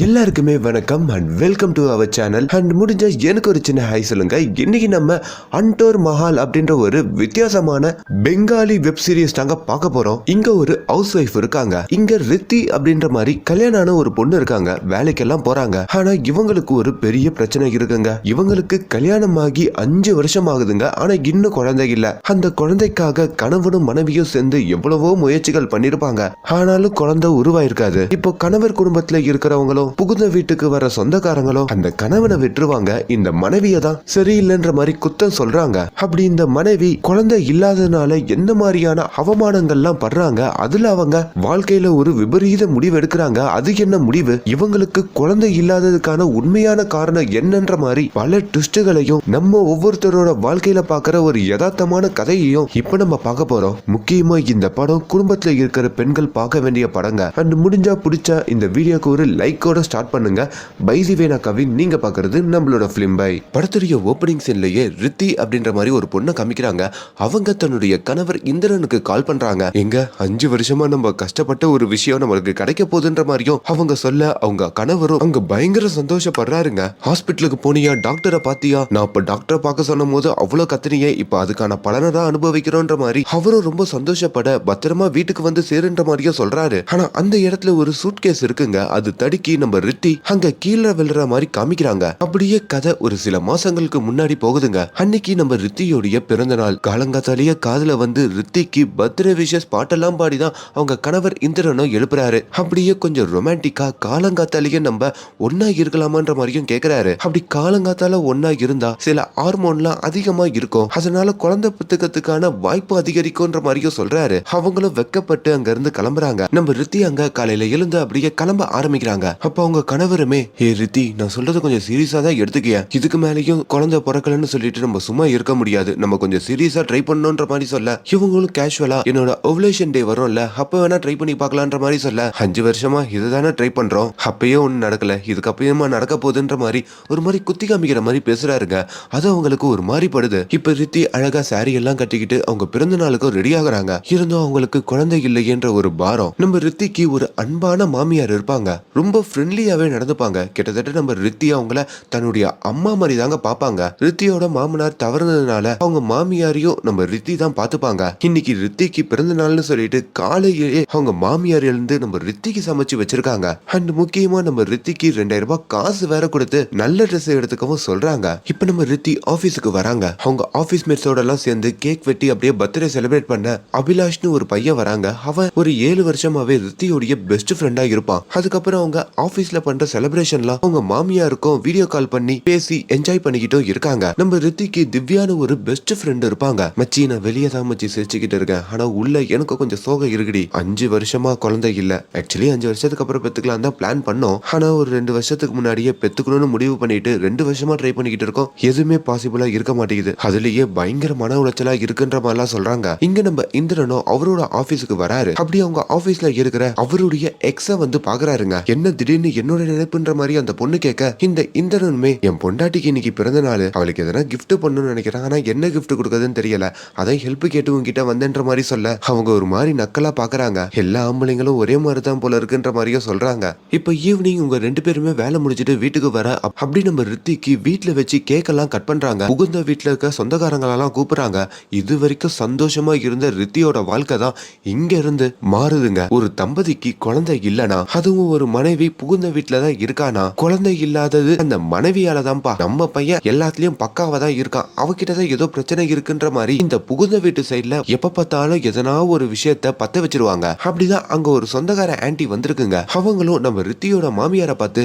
எல்லாருக்குமே வணக்கம் and welcome to our channel and முடிஞ்ச எனக்கு ஒரு சின்ன ஹை சொல்லுங்க. இன்னைக்கு நம்ம அன்டோர் மஹால் அப்படின்ற ஒரு வித்தியாசமான பெங்காலி வெப் சீரிஸ் தாங்க பார்க்க போறோம். இங்க ஒரு ஹவுஸ் ஒய்ஃப் இருக்காங்க. இங்க ரித்தி அப்படின்ற மாதிரி கல்யாணம் ஆன ஒரு பொண்ணு இருக்காங்க. வேலைக்கெல்லாம் போறாங்க. ஆனா இவங்களுக்கு ஒரு பெரிய பிரச்சனை இருக்குங்க. இவங்களுக்கு கல்யாணம் ஆகி அஞ்சு வருஷம் ஆகுதுங்க ஆனா இன்னும் குழந்தை இல்ல. அந்த குழந்தைக்காக கணவனும் மனைவியும் சேர்ந்து எவ்வளவோ முயற்சிகள் பண்ணிருப்பாங்க. ஆனாலும் குழந்தை உருவாயிருக்காது. இப்போ கணவர் குடும்பத்துல இருக்கிறவங்களும் புகுந்த வீட்டுக்கு வர சொந்தக்காரங்களும் அந்த கணவனை விட்டுருவாங்க. இந்த மனைவியை தான் சரியில்லைன்ற மாதிரி குத்தம் சொல்றாங்க. அப்படி இந்த மனைவி குழந்தை இல்லாததுனால என்ன மாதிரியான அவமானங்கள்லாம் படுறாங்க. அதுல அவங்க வாழ்க்கையில ஒரு விபரீத முடிவு எடுக்கிறாங்க. அது என்ன முடிவு? இவங்களுக்கு குழந்தை இல்லாததுக்கான உண்மையான காரணம் என்னன்ற மாதிரி பல ட்விஸ்டுகளையும் நம்ம ஒவ்வொருத்தரோட வாழ்க்கையில பாக்குற ஒரு யதார்த்தமான கதையையும் இப்ப நம்ம பார்க்க போறோம். முக்கியமா இந்த படம் குடும்பத்துல இருக்கிற பெண்கள் பார்க்க வேண்டிய படங்க. அண்ட் முடிஞ்சா பிடிச்ச இந்த வீடியோக்கு ஒரு லைக்கோட ஸ்டார்ட் பண்ணுங்க. பை வேணா கவின் நீங்க பார்க்கறது நம்மளோட ஃபிலிம் பை. படத்துடைய ஓப்பனிங் சீன்லயே ரித்தி அப்படின்ற மாதிரி ஒரு பொண்ணை காமிக்கிறாங்க. அவங்க தன்னுடைய கணவர் இந்திரனுக்கு கால் பண்றாங்க. எங்க அஞ்சு வருஷமா நம்ம கஷ்டப்பட்ட ஒரு விஷயம் நம்மளுக்கு கிடைக்க போகுதுன்ற மாதிரியும் அவங்க சொல்ல அவங்க கணவரும் அங்க பயங்கர சந்தோஷப்படுறாருங்க. ஹாஸ்பிட்டலுக்கு போனியா டாக்டரை பாத்தியா? நான் இப்ப டாக்டரை பார்க்க சொன்னும் போது அவ்வளவு கத்துனியே இப்ப அதுக்கான பலனை தான் அனுபவிக்கிறோன்ற மாதிரி அவரும் ரொம்ப சந்தோஷப்பட பத்திரமா வீட்டுக்கு வந்து சேருன்ற மாதிரியும் சொல்றாரு. ஆனா அந்த இடத்துல ஒரு சூட்கேஸ் இருக்குங்க. அது தடுக்கி நம்ம ரித்தி அங்க கீழே விழுற மாதிரி காமிக்கிறாங்க. அப்படியே கதை ஒரு சில மாசங்களுக்கு முன்னாடி போகுதுங்க. அன்னைக்கு நம்ம ரித்தியோடைய பிறந்த நாள். காலங்காத்தாலேயே காதுல வந்து ரித்திக்கு பர்த்டே விஷஸ் பாட்டெல்லாம் பாடிதான் அவங்க கணவர் இந்திரனும் எழுப்புறாரு. அப்படியே கொஞ்சம் ரொமான்டிக்கா காலங்காத்தாலேயே நம்ம ஒன்னா இருக்கலாமான்ற மாதிரியும் கேக்குறாரு. அப்படி காலங்காத்தால ஒன்னா இருந்தா சில ஹார்மோன்லாம் அதிகமா இருக்கும். அதனால குழந்தை புத்தகத்துக்கான வாய்ப்பு அதிகரிக்கும்ன்ற மாதிரியும் சொல்றாரு. அவங்களும் வெக்கப்பட்டு அங்க இருந்து கிளம்புறாங்க. நம்ம ரித்தி அங்க காலையில எழுந்து அப்படியே கிளம்ப ஆரம்பிக்கிறாங்க. அப்ப அவங்க கணவருமே ஏ ரித்தி நான் சொல்றது கொஞ்சம் சீரியஸா தான் எடுத்துக்கிய? இதுக்கு மேலேயும் குழந்தை பிறக்கலன்னு சொல்லிட்டு நம்ம சும்மா இருக்க முடியாது. நம்ம கொஞ்சம் சீரியஸா ட்ரை பண்ணணும்ன்ற மாதிரி சொல்ல இவங்களும் கேஷுவலா என்னோட ஓவலேஷன் டே வரும்ல அப்ப வேணா ட்ரை பண்ணி பார்க்கலான்ற மாதிரி சொல்ல அஞ்சு வருஷமா இதுதானே ட்ரை பண்றோம். அப்பயே ஒன்றும் நடக்கல. இதுக்கு அப்பயுமா நடக்க போகுதுன்ற மாதிரி ஒரு மாதிரி குத்தி காமிக்கிற மாதிரி பேசுறாருங்க. அது அவங்களுக்கு ஒரு மாதிரி படுது. இப்ப ரித்தி அழகா சாரி எல்லாம் கட்டிக்கிட்டு அவங்க பிறந்த நாளுக்கும் ரெடி ஆகுறாங்க. இருந்தும் அவங்களுக்கு குழந்தை இல்லையன்ற ஒரு பாரம். நம்ம ரித்திக்கு ஒரு அன்பான மாமியார் இருப்பாங்க. ரொம்ப ஃப்ரெண்ட்லியாகவே நடந்துப்பாங்க. கிட்டத்தட்ட நம்ம ரித்தி அவங்கள தன்னுடைய அம்மா மாதிரி தாங்க பார்ப்பாங்க ரித்தியோட மாமனார் தவறுனதுனால அவங்க மாமியாரையும் நம்ம ரித்தி தான் பார்த்துப்பாங்க இன்னைக்கு ரித்திக்கு பிறந்த நாள்னு சொல்லிட்டு காலையிலேயே அவங்க மாமியார் எழுந்து நம்ம ரித்திக்கு சமைச்சு வச்சிருக்காங்க. அண்ட் முக்கியமா நம்ம ரித்திக்கு ரெண்டாயிரம் ரூபாய் காசு வேற கொடுத்து நல்ல ட்ரெஸ் எடுத்துக்கவும் சொல்றாங்க. இப்ப நம்ம ரித்தி ஆபீஸுக்கு வராங்க. அவங்க ஆபீஸ் மேட்ஸோட எல்லாம் சேர்ந்து கேக் வெட்டி அப்படியே பர்த்டே செலிப்ரேட் பண்ண அபிலாஷ்னு ஒரு பையன் வராங்க. அவன் ஒரு ஏழு வருஷமாவே ரித்தியோடைய பெஸ்ட் ஃப்ரெண்டா இருப்பான். அதுக்கப்புறம் அவங்க ஆபீஸ்ல பண்ற செலிப்ரேஷன்லாம் அவங்க மாமியாருக்கும் வீடியோ கால் பண்ணி பேசி என்ஜாய் பண்ணிக்கிட்டும் இருக்காங்க. நம்ம ரித்திக்கு திவ்யான்னு ஒரு பெஸ்ட் ஃப்ரெண்ட் இருப்பாங்க. மச்சி நான் வெளியே தான் மச்சி சிரிச்சுக்கிட்டு இருக்கேன். ஆனா உள்ள எனக்கு கொஞ்சம் சோகம் இருக்குடி. அஞ்சு வருஷமா குழந்தை இல்ல. ஆக்சுவலி அஞ்சு வருஷத்துக்கு அப்புறம் பெத்துக்கலாம் தான் பிளான் பண்ணோம். ஆனா ஒரு ரெண்டு வருஷத்துக்கு முன்னாடியே பெத்துக்கணும்னு முடிவு பண்ணிட்டு ரெண்டு வருஷமா ட்ரை பண்ணிக்கிட்டு இருக்கோம். எதுவுமே பாசிபிளா இருக்க மாட்டேங்குது. அதுலயே பயங்கர மன உளைச்சலா இருக்குன்ற மாதிரிலாம் சொல்றாங்க. இங்க நம்ம இந்திரனும் அவரோட ஆபீஸுக்கு வராரு. அப்படி அவங்க ஆபீஸ்ல இருக்கிற அவருடைய எக்ஸ வந்து பாக்குறாருங்க. என்ன திடீர்னு என்னோட நினைப்புன்ற மாதிரி அந்த பொண்ணு கேட்க இந்த இந்திரனுமே என் பொண்டாட்டிக்கு இன்னைக்கு பிறந்த நாள். அவளுக்கு எதனா கிஃப்ட் பண்ணணும்னு நினைக்கிறேன். ஆனா என்ன கிஃப்ட் கொடுக்குறதுன்னு தெரியல. அதான் ஹெல்ப் கேட்டு உங்ககிட்ட வந்தேன்ற மாதிரி சொல்ல. அவங்க ஒரு மாதிரி நக்கலா பாக்குறாங்க. எல்லா ஆம்பளைங்களும் ஒரே மாதிரி தான் போல இருக்குன்ற மாதிரியும் சொல்றாங்க. இப்ப ஈவினிங் உங்க ரெண்டு பேருமே வேலை முடிச்சிட்டு வீட்டுக்கு வர அப்படி நம்ம ரித்திக்கு வீட்டுல வச்சு கேக் எல்லாம் கட் பண்றாங்க. புகுந்த வீட்டுல இருக்க சொந்தக்காரங்களெல்லாம் கூப்பிடுறாங்க. இது வரைக்கும் சந்தோஷமா இருந்த ரித்தியோட வாழ்க்கை தான் இங்க இருந்து மாறுதுங்க. ஒரு தம்பதிக்கு குழந்தை இல்லனா அதுவும் ஒரு மனைவி புகுந்த வீட்டுல தான் இருக்கானா? குழந்தை இல்லாதது அந்த மனைவியால தான்ப்பா நம்ம பையன் எல்லாத்துலயும் பக்காவா தான் இருக்கான். அவகிட்ட தான் ஏதோ பிரச்சனை இருக்குன்ற மாதிரி இந்த புகுந்த வீட்டு சைட்ல எப்ப பார்த்தாலும் எதனா ஒரு விஷயத்த பத்த வச்சிருவாங்க. அப்படிதான் அங்க ஒரு சொந்தக்கார ஆன்ட்டி வந்திருக்குங்க. அவங்களும் நம்ம ரித்தியோட மாமியார பார்த்து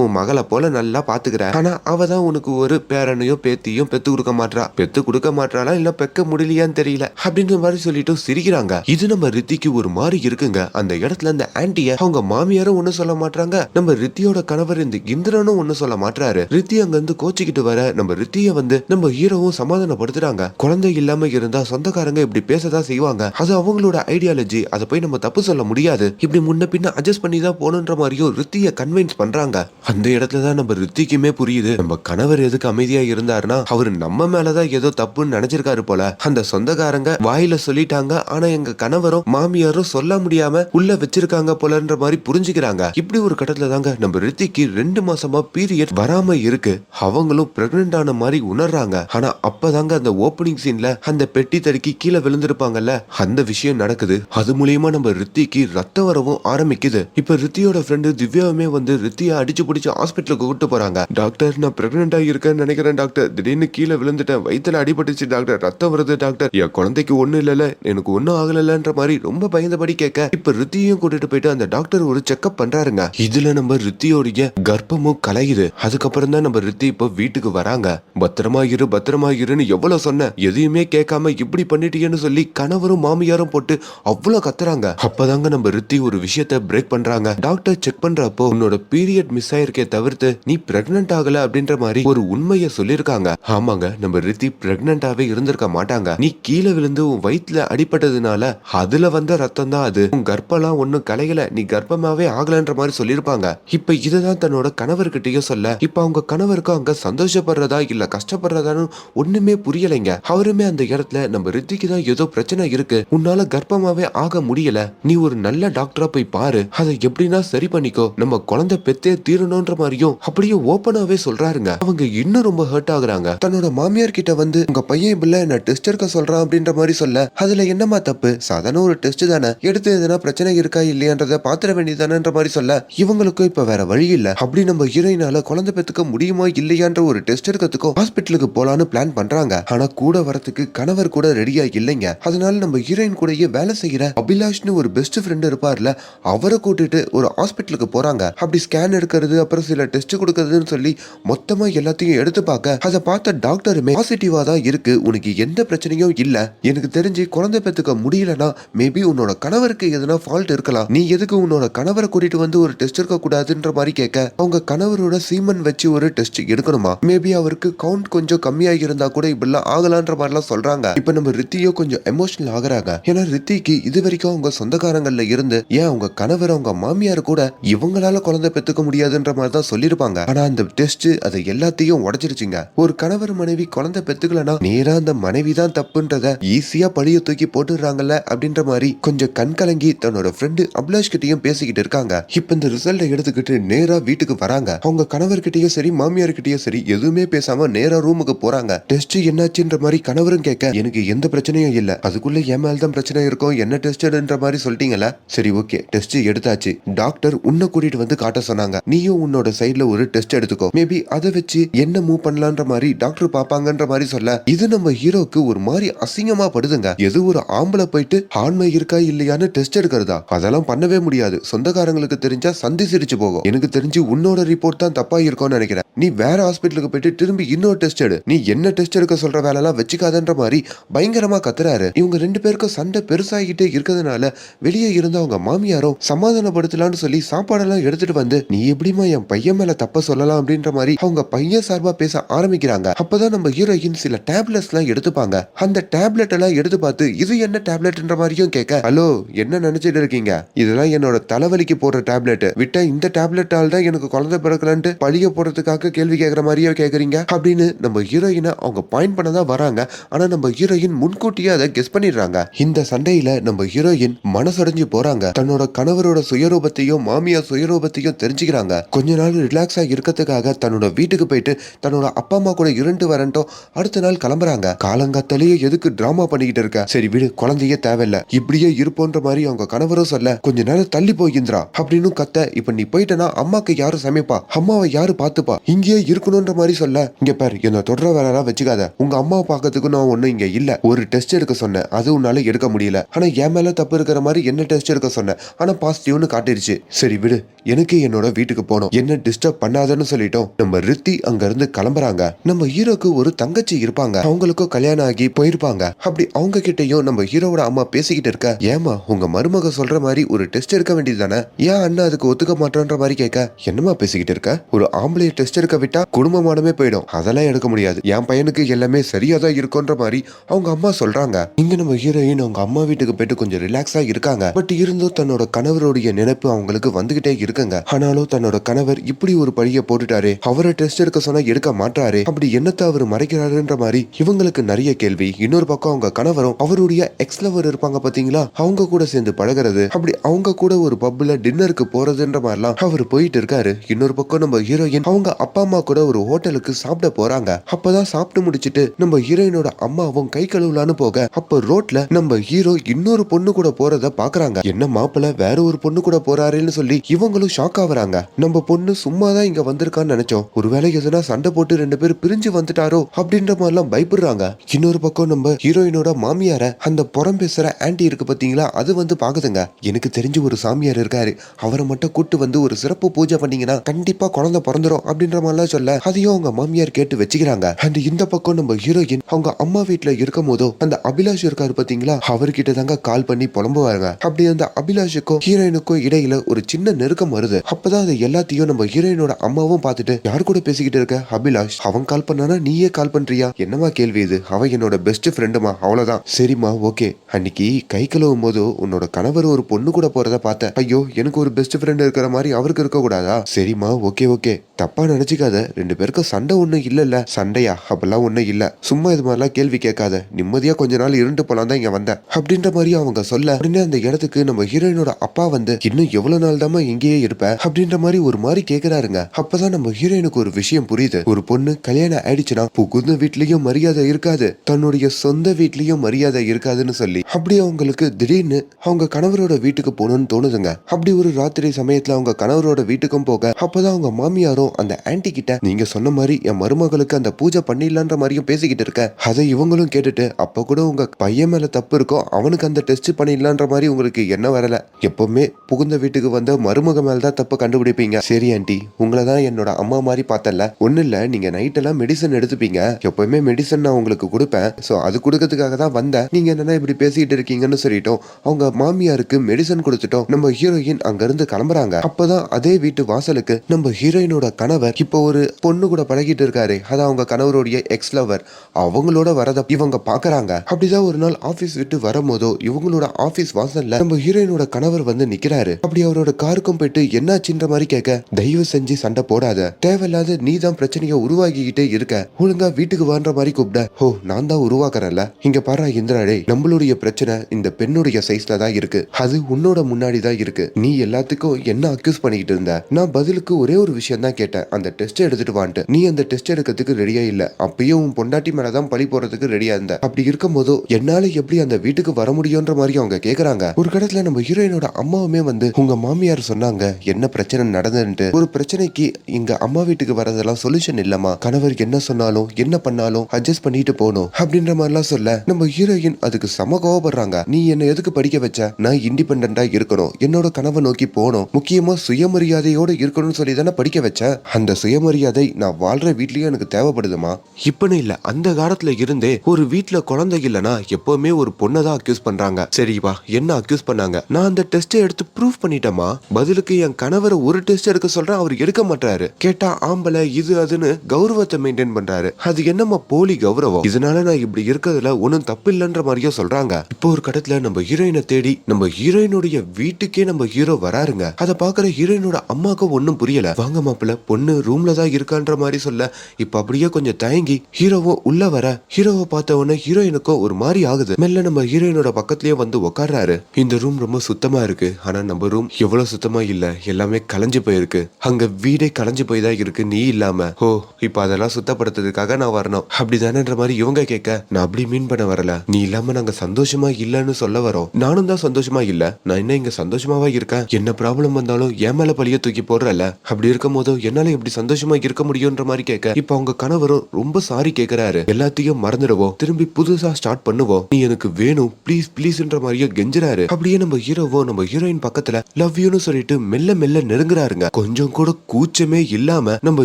உன் மகளை போல நல்லா பாத்துக்கிற. ஆனா அவ தான் உனக்கு ஒரு பேரனையோ பேத்தியும் பெத்து கொடுக்க மாட்றா. பெத்து கொடுக்க மாட்றாளா? இல்ல பெக்க முடியலையான்னு தெரியல. அப்படின்ற மாதிரி சொல்லிட்டு சிரிக்கிறாங்க. இது நம்ம ரித்திக்கு ஒரு மாதிரி இருக்குங்க. அந்த இடத்துல அந்த ஆன்ட்டிய அவங்க மாமியாரும் ஒண்ணு சொல்ல மாட்டாங்க நம்ம ரித்தியோட கணவர் இந்த இந்திரனும் ஒண்ணு சொல்ல மாட்டாரு ரித்தி அங்க இருந்து கோச்சிக்கிட்டு வர நம்ம ரித்திய வந்து நம்ம ஹீரோவும் சமாதானப்படுத்துறாங்க. குழந்தை இல்லாம இருந்தா சொந்தக்காரங்க இப்படி பேசதான் செய்வாங்க. அது அவங்களோட ஐடியாலஜி அதை போய் நம்ம தப்பு சொல்ல முடியாது. இப்படி முன்ன பின்ன அட்ஜஸ்ட் பண்ணி தான் போகணுன்ற மாதிரியும் ரித்திய கன்வின்ஸ் பண்றாங்க. அந்த இடத்துல தான் நம்ம ரித்திக்குமே புரியுது. நம்ம கணவர் எதுக்கு அமைதியா இருந்தாருன்னா அவர் நம்ம மேலதான் ஏதோ தப்புன்னு நினைச்சிருக்காரு போல. அந்த சொந்தக்காரங்க வாயில சொல்லிட்டாங்க. ஆனா எங்க கணவரும் மாமியாரும் சொல்ல முடியாம உள்ள வச்சிருக்காங்க போலன்ற மாதிரி புரிஞ்சுக்கிறாங்க. இப்படி ஒரு கட்ட இடத்துல தாங்க நம்ம ரித்திக்கு ரெண்டு மாசமா பீரியட் வராம இருக்கு. அவங்களும் பிரெக்னென்ட் ஆன மாதிரி உணர்றாங்க. ஆனா அப்பதாங்க அந்த ஓப்பனிங் சீன்ல அந்த பெட்டி தடுக்கி கீழே விழுந்திருப்பாங்கல்ல? அந்த விஷயம் நடக்குது. அது மூலியமா நம்ம ரித்திக்கு ரத்தம் வரவும் ஆரம்பிக்குது. இப்ப ரித்தியோட ஃப்ரெண்டு திவ்யாவுமே வந்து ரித்தியை அடிச்சு பிடிச்சு ஹாஸ்பிட்டலுக்கு கூட்டு போறாங்க. டாக்டர் நான் பிரெக்னென்ட் இருக்கேன்னு நினைக்கிறேன் டாக்டர் திடீர்னு கீழே விழுந்துட்டேன். வயித்துல அடிபட்டுச்சு டாக்டர் ரத்தம் வருது டாக்டர் என் குழந்தைக்கு ஒண்ணும் இல்லல எனக்கு ஒன்றும் ஆகலன்ற மாதிரி ரொம்ப பயந்தபடி கேட்க. இப்ப ரித்தியும் கூட்டிட்டு போயிட்டு அந்த டாக்டர் ஒரு செக்அப் பண்றாருங்க. இதுல நம்ம ரித்தியோடைய கர்ப்பமும் கலையுது. அதுக்கப்புறம் தான் நம்ம ரித்தி இப்போ வீட்டுக்கு வராங்க. பத்திரமா இரு பத்திரமா இருன்னு எவ்வளவு சொன்னேன் எதையுமே கேட்காம இப்படி பண்ணிட்டீங்கன்னு சொல்லி கணவரும் மாமியாரும் போட்டு அவ்வளவு கத்துறாங்க. அப்பதாங்க நம்ம ரித்தி ஒரு விஷயத்த பிரேக் பண்றாங்க. டாக்டர் செக் பண்றப்போ உன்னோட பீரியட் மிஸ் ஆயிருக்கே தவிர்த்து நீ பிரெக்னன்ட் ஆகல அப்படின்ற மாதிரி ஒரு உண்மையை சொல்லிருக்காங்க ஆமாங்க நம்ம ரித்தி பிரெக்னென்டாவே இருந்திருக்க மாட்டாங்க. நீ கீழே விழுந்து உன் வயிற்றுல அடிபட்டதுனால அதுல வந்த ரத்தம் தான் அது. உன் கர்ப்பம்லாம் ஒன்னும் கலையல. நீ கர்ப்பமாவே ஆகலன்ற மாதிரி இருப்பாங்க. இப்ப இதுதான் தன்னோட கணவர்கிட்டயும் சொல்ல இப்ப அவங்க கணவருக்கு அங்க சந்தோஷப்படுறதா இல்ல கஷ்டப்படுறதான்னு ஒண்ணுமே புரியலைங்க. அவருமே அந்த இடத்துல நம்ம ரித்திக்கு தான் ஏதோ பிரச்சனை இருக்கு. உன்னால கர்ப்பமாவே ஆக முடியல. நீ ஒரு நல்ல டாக்டரா போய் பாரு. அதை எப்படின்னா சரி பண்ணிக்கோ. நம்ம குழந்தை பெத்தே தீரணும்ன்ற மாதிரியும் அப்படியே ஓப்பனாவே சொல்றாருங்க. அவங்க இன்னும் ரொம்ப ஹர்ட் ஆகுறாங்க. தன்னோட மாமியார் கிட்ட வந்து உங்க பையன் பிள்ளை நான் டெஸ்ட் எடுக்க சொல்றான்? அப்படின்ற மாதிரி சொல்ல அதுல என்னமா தப்பு? சாதாரண ஒரு டெஸ்ட் தானே. எடுத்து எதனா பிரச்சனை இருக்கா இல்லையான்றத பாத்திர வேண்டியதானன்ற மாதிரி சொல்ல இவங்களுக்கும் இப்ப வேற வழி இல்ல. அப்படி நம்ம ஹீரோயினால குழந்தை பெத்துக்க முடியுமா இல்லையான்ற ஒரு டெஸ்ட் எடுக்கிறதுக்கும் ஹாஸ்பிட்டலுக்கு போலான்னு பிளான் பண்றாங்க. ஆனா கூட வரத்துக்கு கணவர் கூட ரெடியா இல்லைங்க. அதனால நம்ம ஹீரோயின் கூடயே வேலை செய்யற அபிலாஷ்னு ஒரு பெஸ்ட் ஃப்ரெண்ட் இருப்பார்ல அவரை கூட்டிட்டு ஒரு ஹாஸ்பிட்டலுக்கு போறாங்க. அப்படி ஸ்கேன் எடுக்கிறது அப்புறம் சில டெஸ்ட் கொடுக்கறதுன்னு சொல்லி மொத்தமா எல்லாத்தையும் எடுத்து பார்க்க அதை பார்த்த டாக்டருமே பாசிட்டிவா தான் இருக்கு. உனக்கு எந்த பிரச்சனையும் இல்ல. எனக்கு தெரிஞ்சு குழந்தை பெத்துக்க முடியலன்னா மேபி உன்னோட கணவருக்கு எதனா ஃபால்ட் இருக்கலாம். நீ எதுக்கு உன்னோட கணவரை கூட்டிட்டு வந்து ஒரு டெஸ்ட் இருக்க கூடாதுன்ற மாதிரி கேட்க அவங்க கணவரோட சீமன் வச்சு ஒரு டெஸ்ட் எடுக்கணுமா? மேபி அவருக்கு கவுண்ட் கொஞ்சம் கம்மியா இருந்தா கூட இப்படிலாம் ஆகலான்ற மாதிரிலாம் சொல்றாங்க. இப்ப நம்ம ரித்தியோ கொஞ்சம் எமோஷனல் ஆகுறாங்க. ஏன்னா ரித்திக்கு இது வரைக்கும் அவங்க சொந்தக்காரங்கள்ல இருந்து ஏன் அவங்க கணவர் அவங்க மாமியார் கூட இவங்களால குழந்தை பெத்துக்க முடியாதுன்ற மாதிரி தான் சொல்லிருப்பாங்க ஆனா அந்த டெஸ்ட் அதை எல்லாத்தையும் உடைச்சிருச்சுங்க. ஒரு கணவர் மனைவி குழந்தை பெத்துக்கலனா நேரா அந்த மனைவி தான் தப்புன்றத ஈஸியா பழிய தூக்கி போட்டுடுறாங்கல்ல அப்படின்ற மாதிரி கொஞ்சம் கண் கலங்கி தன்னோட ஃப்ரெண்டு அபிலாஷ் கிட்டயும் பேசிக்கிட்டு இருக்காங்க. இப்ப இந்த ரிசல்ட் ரிசல்ட்டை எடுத்துக்கிட்டு நேரா வீட்டுக்கு வராங்க. அவங்க கணவர்கிட்டயும் சரி மாமியார் கிட்டயும் சரி எதுவுமே பேசாம நேரா ரூமுக்கு போறாங்க. டெஸ்ட் என்னாச்சுன்ற மாதிரி கணவரும் கேட்க எனக்கு எந்த பிரச்சனையும் இல்ல. அதுக்குள்ள என் மேல தான் பிரச்சனை இருக்கும் என்ன டெஸ்ட்ன்ற மாதிரி சொல்லிட்டீங்கல்ல? சரி ஓகே டெஸ்ட் எடுத்தாச்சு. டாக்டர் உன்னை கூட்டிட்டு வந்து காட்ட சொன்னாங்க. நீயும் உன்னோட சைடுல ஒரு டெஸ்ட் எடுத்துக்கோ. மேபி அதை வச்சு என்ன மூவ் பண்ணலான்ற மாதிரி டாக்டர் பாப்பாங்கன்ற மாதிரி சொல்ல இது நம்ம ஹீரோக்கு ஒரு மாதிரி அசிங்கமா படுதுங்க. எது ஒரு ஆம்பளை போயிட்டு ஆண்மை இருக்கா இல்லையான்னு டெஸ்ட் எடுக்கிறதா? அதெல்லாம் பண்ணவே முடியாது. சொந்தக்காரங்களுக்கு தெரிஞ்சா சந்தி சிரிச்சு போகும். எனக்கு தெரிஞ்சு உன்னோட ரிப்போர்ட் தான் தப்பா இருக்கும்னு நினைக்கிறேன். நீ வேற ஹாஸ்பிட்டலுக்கு போயிட்டு திரும்பி இன்னொரு டெஸ்ட் எடு. நீ என்ன டெஸ்ட் எடுக்க சொல்ற வேலைலாம் வச்சுக்காதன்ற மாதிரி பயங்கரமா கத்துறாரு. இவங்க ரெண்டு பேருக்கும் சண்டை பெருசாகிட்டே இருக்கிறதுனால வெளியே இருந்த அவங்க மாமியாரும் சமாதானப்படுத்தலாம்னு சொல்லி சாப்பாடெல்லாம் எடுத்துட்டு வந்து நீ எப்படிமா என் பையன் மேல தப்ப சொல்லலாம்? அப்படின்ற மாதிரி அவங்க பையன் சார்பா பேச ஆரம்பிக்கிறாங்க. அப்பதான் நம்ம ஹீரோயின் சில டேப்லெட்ஸ் எல்லாம் எடுத்துப்பாங்க. அந்த டேப்லெட் எல்லாம் எடுத்து பார்த்து இது என்ன டேப்லெட்ன்ற மாதிரியும் கேட்க ஹலோ என்ன நினைச்சிட்டு இருக்கீங்க? இதெல்லாம் என்னோட தலைவலிக்கு போடுற டேப்லெட் விட்டா இந்த டேப்லெட்டால் தான் எனக்கு குழந்தை பிறக்கலான்ட்டு பழிய போடுறதுக்காக கேள்வி கேட்குற மாதிரியே கேட்குறீங்க அப்படின்னு நம்ம ஹீரோயினை அவங்க பாயிண்ட் பண்ண தான் வராங்க. ஆனால் நம்ம ஹீரோயின் முன்கூட்டியே அதை கெஸ் பண்ணிடுறாங்க. இந்த சண்டையில் நம்ம ஹீரோயின் மனசடைஞ்சு போறாங்க. தன்னோட கணவரோட சுயரூபத்தையும் மாமியார் சுயரூபத்தையும் தெரிஞ்சுக்கிறாங்க. கொஞ்ச நாள் ரிலாக்ஸாக இருக்கிறதுக்காக தன்னோட வீட்டுக்கு போயிட்டு தன்னோட அப்பா அம்மா கூட இருண்டு வரட்டும் அடுத்த நாள் கிளம்புறாங்க. காலங்காத்தாலேயே எதுக்கு டிராமா பண்ணிக்கிட்டு இருக்க? சரி விடு குழந்தையே தேவையில்ல. இப்படியே இருப்போன்ற மாதிரி அவங்க கணவரும் சொல்ல கொஞ்ச நேரம் தள்ளி போகின்றா அப்படின்னு கத்த இப்ப நீ போயிட்டனா அம்மாக்கு யாரு சமைப்பா? அம்மாவை யாரு பாத்துப்பா இங்கேயே இருக்கணும்ன்ற மாதிரி சொல்ல. இங்க பாரு என்ன தொடர வேலைலாம் வச்சுக்காத. உங்க அம்மாவை பாக்கிறதுக்கு நான் ஒன்னும் இங்க இல்ல. ஒரு டெஸ்ட் எடுக்க சொன்னேன். அது உன்னால எடுக்க முடியல. ஆனா என் மேல தப்பு இருக்கிற மாதிரி என்ன டெஸ்ட் எடுக்க சொன்னேன்? ஆனா பாசிட்டிவ்னு காட்டிருச்சு. சரி விடு. எனக்கு என்னோட வீட்டுக்கு போனோம் என்ன டிஸ்டர்ப் பண்ணாதன்னு சொல்லிட்டோம். நம்ம ரித்தி அங்க இருந்து கிளம்புறாங்க. நம்ம ஹீரோக்கு ஒரு தங்கச்சி இருப்பாங்க. அவங்களுக்கும் கல்யாணம் ஆகி போயிருப்பாங்க. அப்படி அவங்க கிட்டயும் நம்ம ஹீரோவோட அம்மா பேசிக்கிட்டு இருக்க. ஏமா உங்க மருமக சொல்ற மாதிரி ஒரு டெஸ்ட் எடுக்க வேண்டியது தானே? ஏன் அண்ணா அதுக்கு ஒத்துக்க மாட்டேன்ற மாதிரி கேட்க என்னமா பேசிக்கிட்டு இருக்க? ஒரு ஆம்பளைய டெஸ்ட் எடுக்க விட்டா குடும்பமானமே போயிடும். அதெல்லாம் எடுக்க முடியாது. என் பையனுக்கு எல்லாமே சரியா தான் இருக்கும்ன்ற மாதிரி அவங்க அம்மா சொல்றாங்க. இங்க நம்ம ஹீரோயின் அவங்க அம்மா வீட்டுக்கு போயிட்டு கொஞ்சம் ரிலாக்ஸா இருக்காங்க. பட் இருந்தும் தன்னோட கணவருடைய நினைப்பு அவங்களுக்கு வந்துகிட்டே இருக்குங்க. ஆனாலும் தன்னோட கணவர் இப்படி ஒரு பழிய போட்டுட்டாரு அவரை டெஸ்ட் எடுக்க சொன்னா எடுக்க மாட்டாரு அப்படி என்னத்தை அவர் மறைக்கிறாருன்ற மாதிரி இவங்களுக்கு நிறைய கேள்வி. இன்னொரு பக்கம் அவங்க கணவரும் அவருடைய எக்ஸ் லவர் இருப்பாங்க பாத்தீங்களா? அவங்க கூட சேர்ந்து பழகுறது அப்படி அவங்க கூட ஒரு பப்ல டின்னருக்கு போறது அப்படின்ற மாதிரிலாம் அவர் போயிட்டு இருக்காரு. இன்னொரு பக்கம் நம்ம ஹீரோயின் அவங்க அப்பா அம்மா கூட ஒரு ஹோட்டலுக்கு சாப்பிட போறாங்க. அப்பதான் சாப்பிட்டு முடிச்சிட்டு நம்ம ஹீரோயினோட அம்மாவும் கை கழுவலான்னு போக அப்ப ரோட்ல நம்ம ஹீரோ இன்னொரு பொண்ணு கூட போறத பாக்குறாங்க. என்ன மாப்பிள்ள வேற ஒரு பொண்ணு கூட போறாருன்னு சொல்லி இவங்களும் ஷாக் ஆகுறாங்க. நம்ம பொண்ணு சும்மா தான் இங்க வந்திருக்கான்னு நினைச்சோம். ஒருவேளை எதுனா சண்டை போட்டு ரெண்டு பேரும் பிரிஞ்சு வந்துட்டாரோ அப்படின்ற மாதிரிலாம் பயப்படுறாங்க. இன்னொரு பக்கம் நம்ம ஹீரோயினோட மாமியார அந்த புறம் பேசுற ஆண்டி இருக்கு பாத்தீங்களா? அது வந்து பாக்குதுங்க. எனக்கு தெரிஞ்சு ஒரு சாமியார் இருக்காரு. அவரை மட்டும் கூட்டு வந்து ஒரு சிறப்பு பூஜை பண்ணீங்கன்னா கண்டிப்பா குழந்தை பிறந்துரும் அப்படின்ற மாதிரிலாம் சொல்ல அதையும் அவங்க மாமியார் கேட்டு வச்சுக்கிறாங்க. அண்ட் இந்த பக்கம் நம்ம ஹீரோயின் அவங்க அம்மா வீட்டுல இருக்கும் போதோ அந்த அபிலாஷ் இருக்காரு பாத்தீங்களா? அவர்கிட்ட தாங்க கால் பண்ணி புலம்புவாங்க. அப்படி அந்த அபிலாஷுக்கும் ஹீரோயினுக்கும் இடையில ஒரு சின்ன நெருக்கம் வருது. அப்பதான் அது எல்லாத்தையும் நம்ம ஹீரோயினோட அம்மாவும் பார்த்துட்டு யார் கூட பேசிக்கிட்டு இருக்க அபிலாஷ்? அவன் கால் பண்ணானா நீயே கால் பண்றியா? என்னமா கேள்வி இது? அவ என்னோட பெஸ்ட் ஃப்ரெண்டுமா அவ்வளவுதான். சரிம்மா ஓகே அன்னைக்கு கை கழுவும் போது உன்னோட கணவர் ஒரு பொண்ணு கூட போறத பார்த்தேன் ஐயோ எனக்கு ஒரு பெஸ்ட் ஃப்ரெண்ட் இருக்கிற மாதிரி அவருக்கு இருக்கக்கூடாதா? சரிம்மா ஓகே ஓகே. தப்பா நினைச்சுக்காத. ரெண்டு பேருக்கும் சண்டை ஒன்றும் இல்லைல்ல. சண்டையா? அப்பெல்லாம் ஒண்ணும் இல்லை. சும்மா இது மாதிரிலாம் கேள்வி கேட்காத. நிம்மதியா கொஞ்ச நாள் இருண்டு போலாம் தான் இங்கே வந்தேன். அப்படின்ற மாதிரி அவங்க சொல்ல உடனே அந்த இடத்துக்கு நம்ம ஹீரோயினோட அப்பா வந்து இன்னும் எவ்வளவு நாள் தாம்மா இங்கேயே இருப்ப? அப்படின்ற மாதிரி ஒரு மாதிரி கேக்குறாருங்க. அப்பதான் நம்ம ஹீரோயினுக்கு ஒரு விஷயம் புரியுது. ஒரு பொண்ணு கல்யாணம் ஆயிடுச்சுன்னா புகுந்த வீட்லயும் மரியாதை இருக்காது. தன்னுடைய சொந்த வீட்லயும் மரியாதை இருக்காதுன்னு சொல்லி அப்படி அவங்களுக்கு திடீர்னு அவங்க கணவரோட வீட்டுக்கு போகணும்னு தோணுதுங்க. அப்படி ஒரு ராத்திரி சமயம் சமயத்துல அவங்க கணவரோட வீட்டுக்கும் போக அப்பதான் அவங்க மாமியாரும் அந்த ஆன்டி கிட்ட நீங்க சொன்ன மாதிரி என் மருமகளுக்கு அந்த பூஜை பண்ணிடலான்ற மாதிரியும் பேசிக்கிட்டு இருக்க. அதை இவங்களும் கேட்டுட்டு அப்ப கூட உங்க பையன் மேல தப்பு இருக்கோ அவனுக்கு அந்த டெஸ்ட் பண்ணிடலான்ற மாதிரி உங்களுக்கு என்ன வரல? எப்பவுமே புகுந்த வீட்டுக்கு வந்த மருமக மேலதான் தப்பு கண்டுபிடிப்பீங்க. சரி ஆண்டி உங்களை தான் என்னோட அம்மா மாதிரி பார்த்தல ஒன்றும் இல்லை. நீங்கள் நைட்டெல்லாம் மெடிசன் எடுத்துப்பீங்க. எப்பவுமே மெடிசன் நான் உங்களுக்கு கொடுப்பேன். ஸோ அது கொடுக்கறதுக்காக தான் வந்தேன். நீங்கள் என்னென்னா இப்படி பேசிக்கிட்டு இருக்கீங்கன்னு சொல்லிட்டோம். அவங்க மாமியாருக்கு மெடிசன் கொடுத்துட்டோம். நம்ம ஹீரோயின் அங்கேருந்து கிளம்புறாங்க. அப்போதான் அதே வீட்டு வாசலுக்கு நம்ம ஹீரோயினோட கணவர் இப்போ ஒரு பொண்ணு கூட பழகிட்டு இருக்காரு. அது அவங்க கணவருடைய எக்ஸ் லவர் அவங்களோட வரத இவங்க பாக்குறாங்க. அப்படிதான் ஒரு நாள் ஆஃபீஸ் விட்டு வரும்போதோ இவங்களோட ஆஃபீஸ் வாசல்ல நம்ம ஹீரோயினோட கணவர் வந்து நிக்கிறாரு. அப்படி அவரோட காருக்கும் போயிட்டு என்னாச்சுன்ற மாதிரி கேட்க தயவு செஞ்சு சண்டை போடாத. தேவையில்லாத நீ தான் பிரச்சனையை உருவாக்கிக்கிட்டே இருக்க. ஒழுங்கா வீட்டுக்கு வான்ற மாதிரி கூப்பிட. ஓ நான் தான் உருவாக்குறேன்ல. இங்க பாரு இந்திராடே நம்மளுடைய பிரச்சனை இந்த பெண்ணுடைய சைஸ்ல தான் இருக்கு. அது உன்னோட முன்னாடி தான் இருக்கு. நீ எல்லாத்துக்கும் என்ன அக்யூஸ் பண்ணிக்கிட்டு இருந்த? நான் பதிலுக்கு ஒரே ஒரு விஷயம் தான் கேட்டேன். அந்த டெஸ்ட் எடுத்துட்டு வான்ட்டு. நீ அந்த டெஸ்ட் எடுக்கிறதுக்கு ரெடியா இல்ல. அப்பயும் உன் பொண்டாட்டி மேலதான் பழி போறதுக்கு ரெடியா இருந்த. அப்படி இருக்கும் போதோ என்னால எப்படி அந்த வீட்டுக்கு வர முடியும்ன்ற மாதிரி அவங்க கேக்குறாங்க. ஒரு கடத்துல நம்ம ஹீரோயினோட அம்மாவுமே வந்து உங்க மாமியார் சொன்னாங்க என்ன பிரச்சனை நடந்துட்டு ஒரு பிரச்சனைக்கு இங்க அம்மா வீட்டுக்கு வரதெல்லாம் சொல்யூஷன் இல்லமா கணவர் என்ன சொன்னாலும் என்ன பண்ணாலும் அட்ஜஸ்ட் பண்ணிட்டு போகணும். அப்படின்ற மாதிரிலாம் சொல்ல நம்ம ஹீரோயின் அதுக்கு சம கோவப்படுறாங்க. நீ என்ன எதுக்கு படிக்க வச்ச? நான் இண்டிபெண்டா இருக்கணும். என்னோட கனவை நோக்கி போகணும். முக்கியமா சுயமரியாதையோட இருக்கணும்னு சொல்லி தானே படிக்க வச்சேன் அந்த சுயமரியாதை நான் வாழ்ற வீட்லயே எனக்கு தேவைப்படுதுமா? இப்பன்னு இல்ல அந்த காலத்துல இருந்தே ஒரு வீட்ல குழந்தை இல்லனா எப்பவுமே ஒரு பொண்ணை தான் அக்யூஸ் பண்றாங்க. சரிப்பா என்ன அக்யூஸ் பண்ணாங்க? நான் அந்த டெஸ்ட்டை எடுத்து ப்ரூவ் பண்ணிட்டேமா பதிலுக்கு என் கணவரை ஒரு டெஸ்ட் எடுக்க சொல்றேன் அவர் எடுக்க மாட்டாரு கேட்டா ஆம்பளை இது அதுன்னு கௌரவத்தை மெயின்டைன் பண்றாரு. அது என்னம்மா போலி கௌரவம்? இதனால நான் இப்படி இருக்கிறதுல ஒன்றும் தப்பு இல்லைன்ற மாதிரியே சொல்றாங்க. இப்போ ஒரு கடத்துல நம்ம ஹீரோயினை தேடி நம்ம ஹீரோயினுடைய வீட்டுக்கே நம்ம ஹீரோ வராருங்க. அதை பாக்குற ஹீரோயினோட அம்மாக்கு ஒன்றும் புரியல. வாங்க மாப்பிள்ள பொண்ணு ரூம்ல தான் இருக்கான்ற மாதிரி சொல்ல. இப்ப அப்படியே கொஞ்சம் தயங்கி ஹீரோவும் உள்ள வர. ஹீரோவை பார்த்த உடனே ஹீரோயினுக்கும் ஒரு மாதிரி ஆகுது. மெல்ல நம்ம ஹீரோயினோட பக்கத்துலயே வந்து உட்கார்றாரு இந்த ரூம் ரொம்ப சுத்தமா இருக்கு. ஆனா நம்ம ரூம் எவ்வளவு சுத்தமா இல்ல. எல்லாமே கலைஞ்சு போயிருக்கு. அங்க வீடே கலைஞ்சு போய் தான் இருக்கு. நீ இல்லாம. ஓ இப்ப அதெல்லாம் சுத்தப்படுத்துறதுக்காக நான் வரணும். அப்படிதானன்ற மாதிரி இவங்க கேட்க நான் அப்படி மீன் பண்ண வரல. நீ இல்லாம நாங்க சந்தோஷமா இல்லன்னு சொல்ல வரோம். நானும் தான் சந்தோஷமா இல்ல. நான் என்ன இங்க சந்தோஷமாவா இருக்கேன்? என்ன ப்ராப்ளம் வந்தாலும் என் மேல பழிய தூக்கி போடுறல அப்படி இருக்கும் போதோ என்னால எப்படி சந்தோஷமா இருக்க முடியும்ன்ற மாதிரி கேட்க இப்ப அவங்க கணவரும் ரொம்ப சாரி கேக்குறாரு. எல்லாத்தையும் மறந்துடுவோம். திரும்பி புதுசா ஸ்டார்ட் பண்ணுவோம். நீ எனக்கு வேணும் ப்ளீஸ் ப்ளீஸ்ன்ற மாதிரியே கெஞ்சுறாரு. அப்படியே நம்ம ஹீரோவோ நம்ம ஹீரோயின் பக்கத்துல லவ் யூன்னு சொல்லிட்டு மெல்ல மெல்ல நெருங்குறாருங்க. கொஞ்சம் கூட கூச்சமே இல்லாம நம்ம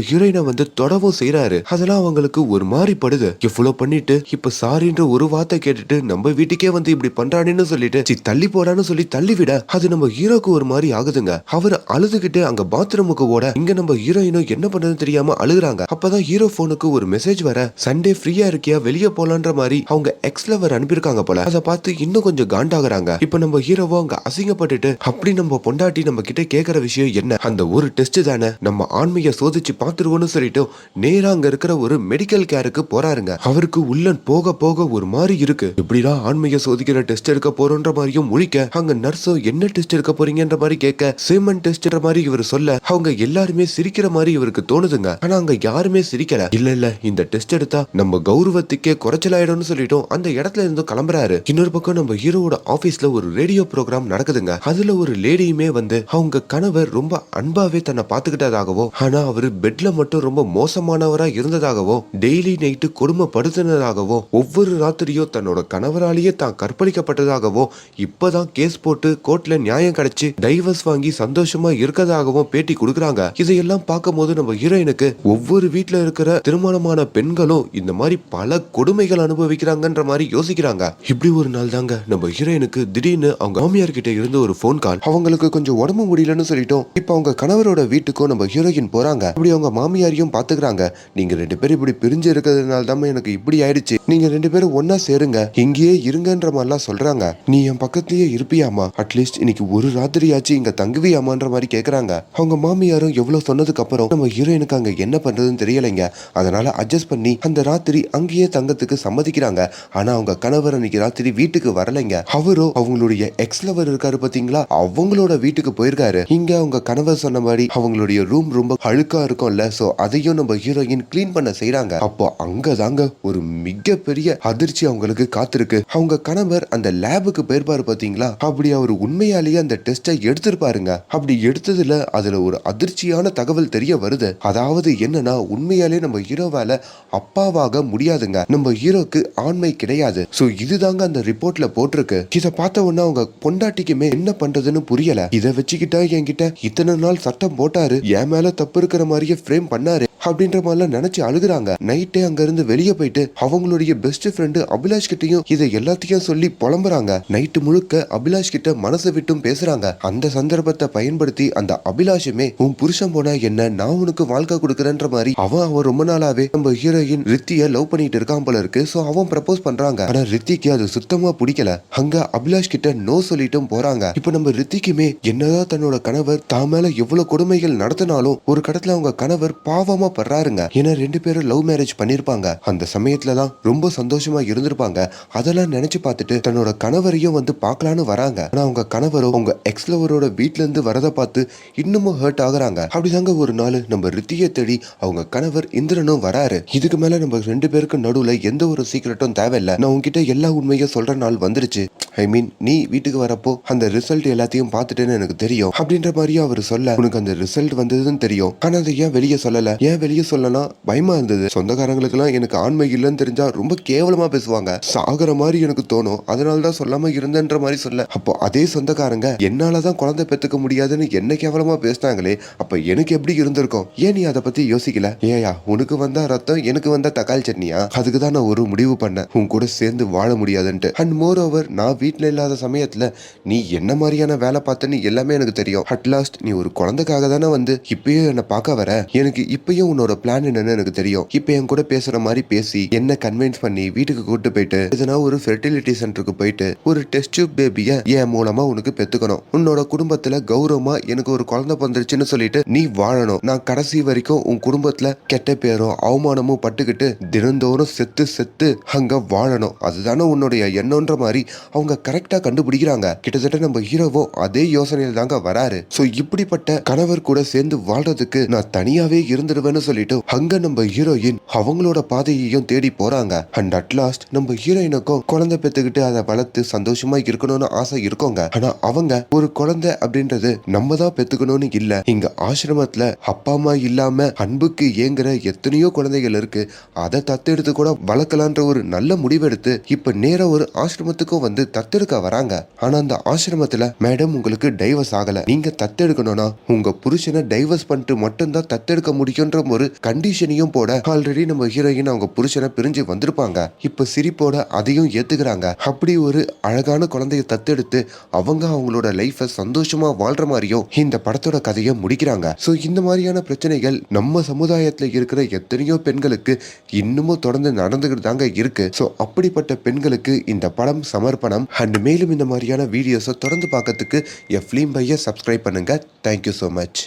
ஹீரோயினை வந்து தொடவும் செய்யறாரு அதெல்லாம் அவங்களுக்கு ஒரு மாதிரி படுது. இவ்வளவு பண்ணிட்டு இப்ப சாரின்ற ஒரு வார்த்தை கேட்டுட்டு நம்ம வீட்டுக்கே வந்து இப்படி பண்றானேன்னு சொல்லிட்டு சி தள்ளி போடான்னு சொல்லி தள்ளி விட அது நம்ம ஹீரோக்கு ஒரு மாதிரி ஆகுதுங்க. அவர் அழுதுகிட்டு அங்க பாத்ரூமுக்கு ஓட இங்க நம்ம ஹீரோயினோ ஹீரோயினும் என்ன பண்றதுன்னு தெரியாம அழுகுறாங்க. அப்பதான் ஹீரோ போனுக்கு ஒரு மெசேஜ் வர சண்டே ஃப்ரீயா இருக்கியா? வெளியே போலான்ற மாதிரி அவங்க எக்ஸ் லவர் அனுப்பியிருக்காங்க போல. அதை பார்த்து இன்னும் கொஞ்சம் காண்டாகுறாங்க. இப்ப நம்ம ஹீரோவோ அங்க அசிங்கப்பட்டுட்டு அப்படி நம்ம பொண்டாட்டி நம்ம கிட்ட கேக்குற விஷயம் என்ன? அந்த ஒரு டெஸ்ட் தானே. நம்ம ஆண்மைய சோதிச்சு பாத்துருவோம்னு சொல்லிட்டு நேரா அங்க இருக்கிற ஒரு மெடிக்கல் கேருக்கு போறாருங்க. அவருக்கு உள்ள போக போக ஒரு மாதிரி இருக்கு. எப்படிடா ஆண்மைய சோதிக்கிற டெஸ்ட் எடுக்க போறோன்ற மாதிரியும் முழிக்க அங்க நர்ஸும் என்ன டெஸ்ட் எடுக்க போறீங்கன்ற மாதிரி கேட்க சேமன் டெஸ்ட்ன்ற மாதிரி இவர் சொல்ல அவங்க எல்லாருமே சிரிக்கிற மாதிரி இவருக்கு தோணுதுங்க. ஆனா அங்க யாருமே சிரிக்கல. இல்ல இல்ல இந்த டெஸ்ட் எடுத்தா நம்ம கௌரவத்துக்கே குறைச்சலாயிடும்னு சொல்லிட்டோம் அந்த இடத்துல இருந்து கிளம்புறாரு. இன்னொரு பக்கம் நம்ம ஹீரோவோட ஆபீஸ்ல ஒரு ரேடியோ ப்ரோக்ராம் நடக்குதுங்க. அதுல ஒரு லேடியுமே வந்து அவங்க கணவர் ரொம்ப அன்பாவே தன்னை பாத்துக்கிட்டதாகவும் ஆனா அவரு பெட்ல மட்டும் ரொம்ப மோசமானவரா இருந்ததாகவோ டெய்லி நைட்டு கொடுமைப்படுத்தினதாகவும் ஒவ்வொரு ராத்திரியும் தன்னோட கணவராலேயே தான் கற்பழிக்கப்பட்டதாகவோ இப்பதான் கேஸ் போட்டு கோர்ட்ல நியாயம் கிடைச்சு டைவர்ஸ் வாங்கி சந்தோஷமா இருக்கதாகவும் பேட்டி கொடுக்கறாங்க. இதையெல்லாம் பார்க்கும்போது நம்ம ஹீரோயினுக்கு ஒவ்வொரு வீட்டுல இருக்கிற திருமணமான பெண்களும் இந்த மாதிரி பல கொடுமைகள் அனுபவிக்கிறாங்கன்ற மாதிரி யோசிக்கிறாங்க. இப்படி ஒரு நாள் தாங்க நம்ம ஹீரோயினுக்கு திடீர்னு அவங்க மாமியார் கிட்ட இருந்து ஒரு ஃபோன் கால் அவங்களுக்கு கொஞ்சம் உடம்பு முடியலன்னு சொல்லிட்டோம். இப்போ அவங்க கணவரோட வீட்டுக்கும் நம்ம ஹீரோயின் போறாங்க. இப்படி அவங்க மாமியாரையும் பாத்துக்கிறாங்க. நீங்க ரெண்டு பேரும் இப்படி பிரிஞ்சு இருக்கிறதுனால தான் எனக்கு இப்படி ஆயிடுச்சு. நீங்க ரெண்டு பேரும் ஒன்னா சேருங்க. இங்கேயே இருங்கன்ற மாதிரிலாம் சொல்றாங்க. நீ என் பக்கத்துலயே இருப்பியாமா அட்லீஸ்ட் இன்னைக்கு ஒரு ராத்திரியாச்சு இங்க முடியாமான்ற மாதிரி கேட்குறாங்க அவங்க மாமியாரும் எவ்வளவு சொன்னதுக்கு அப்புறம் நம்ம ஹீரோயினுக்கு அங்க என்ன பண்றதுன்னு தெரியலைங்க. அதனால அட்ஜஸ்ட் பண்ணி அந்த ராத்திரி அங்கேயே தங்கத்துக்கு சம்மதிக்கிறாங்க. ஆனா அவங்க கணவர் அன்னைக்கு ராத்திரி வீட்டுக்கு வரலைங்க. அவரோ அவங்களுடைய எக்ஸ் லவர் இருக்காரு பாத்தீங்களா? அவங்களோட வீட்டுக்கு போயிருக்காரு. இங்க அவங்க கணவர் சொன்ன மாதிரி அவங்களுடைய ரூம் ரொம்ப அழுக்கா இருக்கும்ல. சோ அதையும் நம்ம ஹீரோயின் கிளீன் பண்ண செய்யறாங்க அப்போ அங்கதாங்க ஒரு மிகப்பெரிய அதிர்ச்சி அவங்களுக்கு காத்திருக்கு. அவங்க கணவர் அந்த லேபுக்கு போயிருப்பாரு பாத்தீங்களா? அப்படி அவர் உண்மையாலேயே அந்த டெஸ்ட்டை எடுத்திருப்பாருங்க. அப்படி எடுத்ததுல அதுல ஒரு அதிர்ச்சியான தகவல் தெரிய வருது. அதாவது என்னன்னா உண்மையாலே நம்ம ஹீரோவால அப்பாவாக முடியாதுங்க. நம்ம ஹீரோக்கு ஆண்மை கிடையாது. சோ இதுதாங்க அந்த ரிப்போர்ட்ல போட்டிருக்கு. இத பார்த்த உடனே அவங்க பொண்டாட்டிக்குமே என்ன பண்றதுன்னு புரியல. இத வச்சுக்கிட்டா என்கிட்ட இத்தனை நாள் சட்டம் போட்டாரு. என் மேல தப்பு இருக்கிற மாதிரியே ஃப்ரேம் பண்ணாரு. அப்படின்ற மாதிரிலாம் நினைச்சு அழுகுறாங்க. நைட்டே அங்க இருந்து வெளியே போயிட்டு அவங்களுடைய பெஸ்ட் ஃப்ரெண்டு அபிலாஷ் கிட்டையும் இதை எல்லாத்தையும் சொல்லி புலம்புறாங்க. நைட்டு முழுக்க அபிலாஷ் கிட்ட மனசை விட்டும் பேசுறாங்க. அந்த சந்தர்ப்பத்தை பயன்படுத்தி அந்த அபிலாஷுமே உன் புருஷன் போனா என்ன நான் உனக்கு வாழ்க்கை கொடுக்கறேன்ற மாதிரி அவன் அவன் ரொம்ப நாளாவே நம்ம ஹீரோயின் ரித்திய லவ் பண்ணிட்டு இருக்கான் போல இருக்கு. சோ அவன் ப்ரப்போஸ் பண்றாங்க. ஆனா ரித்திக்கு அது சுத்தமா பிடிக்கல. அங்க அபிலாஷ் கிட்ட நோ சொல்லிட்டும் போறாங்க. இப்ப நம்ம ரித்திக்குமே என்னதான் தன்னோட கணவர் தான் மேல எவ்வளவு கொடுமைகள் நடத்தினாலும் ஒரு கடத்துல அவங்க கணவர் பாவமா படுறாருங்க. ஏன்னா ரெண்டு பேரும் லவ் மேரேஜ் பண்ணிருப்பாங்க. அந்த சமயத்துல தான் ரொம்ப சந்தோஷமா இருந்திருப்பாங்க. அதெல்லாம் நினைச்சு பார்த்துட்டு தன்னோட கணவரையும் வந்து பார்க்கலான்னு வராங்க. ஆனா அவங்க கணவரோ அவங்க எக்ஸ் லவரோட வீட்ல இருந்து வரதை பார்த்து இன்னமும் ஹர்ட் ஆகுறாங்க. அப்படிதாங்க ஒரு நாள் நம்ம ரித்தியை தேடி அவங்க கணவர் இந்திரனும் வராரு. இதுக்கு மேல நம்ம ரெண்டு பேருக்கு நடுவுல எந்த ஒரு சீக்கிரட்டும் தேவையில்ல. நான் உங்ககிட்ட எல்லா உண்மையும் சொல்ற நாள் வந்துருச்சு. ஐ மீன் நீ வீட்டுக்கு வரப்போ அந்த ரிசல்ட் எல்லாத்தையும் பார்த்துட்டேன்னு எனக்கு தெரியும். அப்படின்ற மாதிரியும் அவர் சொல்ல உனக்கு அந்த ரிசல்ட் வந்ததுன்னு தெரியும். ஆனா அதை ஏன் வெளியே சொல்லல? ஏன் வெளியே சொல்லலாம் பயமா இருந்தது. சொந்தக்காரங்களுக்கெல்லாம் எனக்கு ஆண்மை இல்லைன்னு தெரிஞ்சா ரொம்ப கேவலமா பேசுவாங்க. சாகுற மாதிரி எனக்கு தோணும். அதனால தான் சொல்லாம இருந்தன்ற மாதிரி சொல்ல. அப்போ அதே சொந்தக்காரங்க என்னாலதான் குழந்தை பெத்துக்க முடியாதுன்னு என்ன கேவலமா பேசினாங்களே அப்ப எனக்கு எப்படி இருந்திருக்கும்? ஏன் நீ அதை பத்தி யோசிக்கல? ஏயா உனக்கு வந்தா ரத்தம் எனக்கு வந்தா தக்காளி சட்னியா? அதுக்கு தான் நான் ஒரு முடிவு பண்ணேன். உன் கூட சேர்ந்து வாழ முடியாதுன்ட்டு. அண்ட் மோர் ஓவர் நான் வீட்ல இல்லாத சமயத்துல நீ என்ன மாதிரியான வேலை பார்த்தேன்னு எல்லாமே எனக்கு தெரியும். அட்லாஸ்ட் நீ ஒரு குழந்தைக்காக தானே வந்து இப்பயும் என்னை பார்க்க வர? எனக்கு இப்பயும் உன்னோட பிளான் என்னன்னு எனக்கு தெரியும். இப்போ என் கூட பேசுற மாதிரி பேசி என்ன கன்வின்ஸ் பண்ணி வீட்டுக்கு கூட்டு போயிட்டு எதுனா ஒரு ஃபெர்டிலிட்டி சென்டருக்கு போயிட்டு ஒரு டெஸ்ட் டியூப் பேபியை என் மூலமா உனக்கு பெத்துக்கணும். உன்னோட குடும்பத்துல கௌரவமா எனக்கு ஒரு குழந்தை பிறந்துருச்சுன்னு சொல்லிட்டு நீ வாழணும். நான் கடைசி வரைக்கும் உன் குடும்பத்துல கெட்ட பேரும் அவமானமும் பட்டுக்கிட்டு தினந்தோறும் செத்து செத்து அங்க வாழணும். அதுதானே உன்னுடைய எண்ணம்ன்ற மாதிரி அவங்க கரெக்டா கண்டுபிடிக்கிறாங்க. கிட்டத்தட்ட நம்ம ஹீரோவோ அதே யோசனையில தாங்க வராரு. சோ இப்படிப்பட்ட கணவர் கூட சேர்ந்து வாழ்றதுக்கு நான் தனியாவே இருந்துடுவேன்னு சொல்லிட்டு அங்க நம்ம ஹீரோயின் அவங்களோட பாதையையும் தேடி போறாங்க. அண்ட் அட்லாஸ்ட் நம்ம ஹீரோயினுக்கும் குழந்தை பெத்துக்கிட்டு அதை வளர்த்து சந்தோஷமா இருக்கணும்னு ஆசை இருக்கோங்க. ஆனா அவங்க ஒரு குழந்தை அப்படின்றது நம்ம தான் பெத்துக்கணும்னு இல்ல. இங்க ஆசிரமத்துல அப்பா அம்மா இல்லாம அன்புக்கு ஏங்குற எத்தனையோ குழந்தைகள் இருக்கு. அதை தத்தெடுத்து கூட வளர்க்கலான்ற ஒரு நல்ல முடிவெடுத்து இப்ப நேர ஒரு ஆசிரமத்துக்கும் வந்து தத்தெடுக்க வராங்க. ஆனா அந்த ஆசிரமத்துல மேடம் உங்களுக்கு டைவர்ஸ் ஆகல. நீங்க தத்தெடுக்கணும்னா உங்க புருஷனை டைவர்ஸ் பண்ணிட்டு மட்டும்தான் தத்தெடுக்க முடியும்ன்ற ஒரு கண்டிஷனையும் போட ஆல்ரெடி நம்ம ஹீரோயின் அவங்க புருஷனை பிரிஞ்சு வந்திருப்பாங்க. இப்ப சிரிப்போட அதையும் ஏத்துக்கிறாங்க. அப்படி ஒரு அழகான குழந்தைய தத்தெடுத்து அவங்க அவங்களோட லைஃப சந்தோஷமா வாழ்ற மாதிரியும் இந்த படத்தோட கதையை முடிக்கிறாங்க. ஸோ இந்த மாதிரியான பிரச்சனைகள் நம்ம சமுதாயத்தில் இருக்கிற எத்தனையோ பெண்களுக்கு இன்னமும் தொடர்ந்து நடந்துகிட்டு தாங்க இருக்கு. ஸோ அப்படிப்பட்ட பெண்களுக்கு இந்த படம் சமர்ப்பணம் அண்ட் மேலும் இந்த மாதிரியான வீடியோஸை தொடர்ந்து பார்க்கறதுக்கு எஃப்லீம் பையை சப்ஸ்கிரைப் பண்ணுங்க. Thank you so much